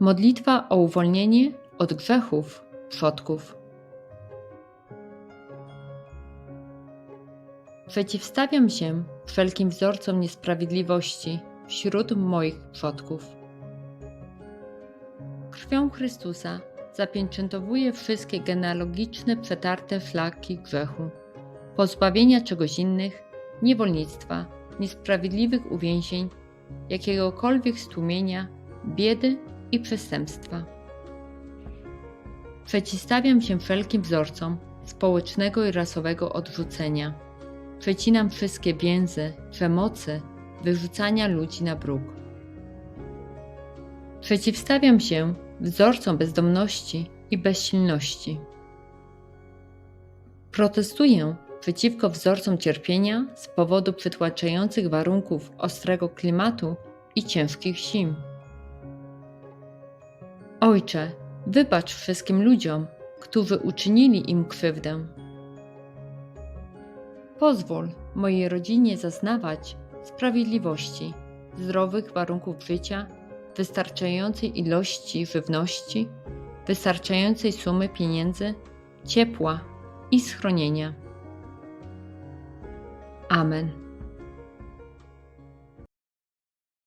Modlitwa o uwolnienie od grzechów przodków. Przeciwstawiam się wszelkim wzorcom niesprawiedliwości wśród moich przodków. Krwią Chrystusa zapieczętowuję wszystkie genealogiczne przetarte szlaki grzechu, pozbawienia czegoś innych, niewolnictwa, niesprawiedliwych uwięzień, jakiegokolwiek stłumienia, biedy i przestępstwa. Przeciwstawiam się wszelkim wzorcom społecznego i rasowego odrzucenia. Przecinam wszystkie więzy, przemocy, wyrzucania ludzi na bruk. Przeciwstawiam się wzorcom bezdomności i bezsilności. Protestuję przeciwko wzorcom cierpienia z powodu przytłaczających warunków ostrego klimatu i ciężkich zim. Ojcze, wybacz wszystkim ludziom, którzy uczynili im krzywdę. Pozwól mojej rodzinie zaznawać sprawiedliwości, zdrowych warunków życia, wystarczającej ilości żywności, wystarczającej sumy pieniędzy, ciepła i schronienia. Amen.